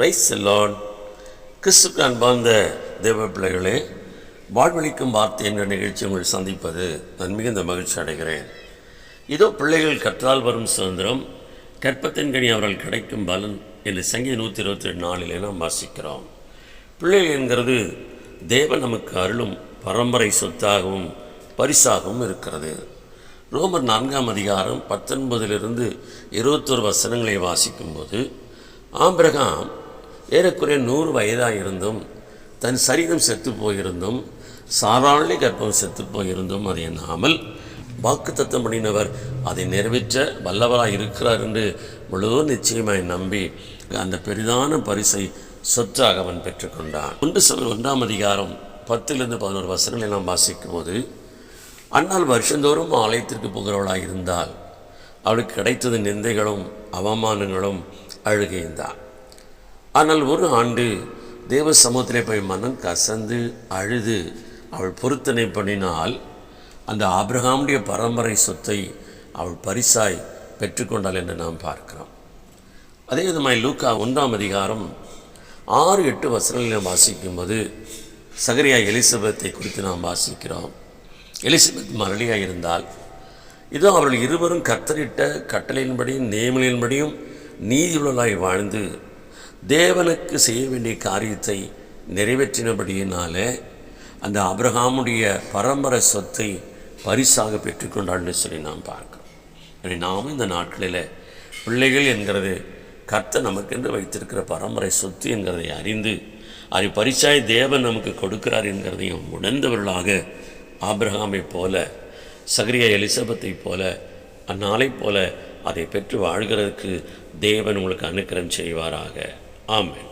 Price Lord கிறிஸ்துக்கு அன்பார்ந்த தேவ பிள்ளைகளே வாழ்வழிக்கும் வார்த்தை என்ற நிகழ்ச்சி உங்களை சந்திப்பது நான் மிகுந்த மகிழ்ச்சி அடைகிறேன். இதோ பிள்ளைகள் கற்றால் வரும் சுதந்திரம் கற்பத்தின் கனி அவர்கள் கிடைக்கும் பலன் என்று சங்கீத நூற்றி இருபத்தி ரெண்டு நாளிலே நாம் வாசிக்கிறோம். பிள்ளைகள் என்கிறது தேவன் நமக்கு அருளும் பரம்பரை சொத்தாகவும் பரிசாகவும் இருக்கிறது. ரோமர் நான்காம் அதிகாரம் பத்தொன்பதிலிருந்து இருபத்தொரு வசனங்களை வாசிக்கும்போது ஆம்பிரகாம் ஏறக்குறைய நூறு வயதாக இருந்தும் தன் சரீரம் செத்து போயிருந்தும் சாராளி கர்ப்பம் செத்து போயிருந்தும் அது எண்ணாமல் வாக்கு தத்தம் பண்ணினவர். அதை நிறைவேற்ற வல்லவராக இருக்கிறார் என்று முழு நிச்சயமாய் நம்பி அந்த பெரிதான பரிசை சொற்றாக அவன் பெற்றுக்கொண்டான் ஒன்று சபை ஒன்றாம் அதிகாரம் பத்திலிருந்து பதினோரு வசனங்களை நாம் வாசிக்கும் போது அண்ணால் வருஷந்தோறும் ஆலயத்திற்கு போகிறவளாக இருந்தால் அவளுக்கு கிடைத்தது நிந்தைகளும் அவமானங்களும் அழுகைந்தான் ஆனால் ஒரு ஆண்டு தேவ சமூகத்திலே போய் மனம் கசந்து அழுது அவள் பொருத்தனை பண்ணினால் அந்த ஆபிரகாமுடைய பரம்பரை சொத்தை அவள் பரிசாய் பெற்றுக்கொண்டாள் என்று நாம் பார்க்கிறோம். அதே விதமாய் லூக்கா ஒன்றாம் அதிகாரம் ஆறு எட்டு வசனங்களில் நாம் வாசிக்கும்போது சகரியா எலிசபெத்தை குறித்து நாம் வாசிக்கிறோம். எலிசபெத் மரளியாக இருந்தால் இதோ அவர்கள் இருவரும் கத்தரிட்ட கட்டளையின்படியும் நியமனின்படியும் நீதியுள்ளலாய் வாழ்ந்து தேவனுக்கு செய்ய வேண்டிய காரியத்தை நிறைவேற்றினபடியினாலே அந்த அப்ரஹாமுடைய பரம்பரை சொத்தை பரிசாக பெற்றுக்கொண்டாள்னு சொல்லி நாம் பார்க்கிறோம். எனவே நாமும் இந்த நாட்களில் பிள்ளைகள் என்கிறது கர்த்தர் நமக்கென்று வைத்திருக்கிற பரம்பரை சொத்து என்கிறதை அறிந்து அதை பரிசாய் தேவன் நமக்கு கொடுக்கிறார் என்கிறதையும் உணர்ந்தவர்களாக ஆப்ரஹாமை போல சகரியா எலிசபெத்தைப் போல அந்நாளைப் போல அதை பெற்று வாழ்கிறதுக்கு தேவன் உங்களுக்கு அனுக்கிரம் செய்வாராக. Amen.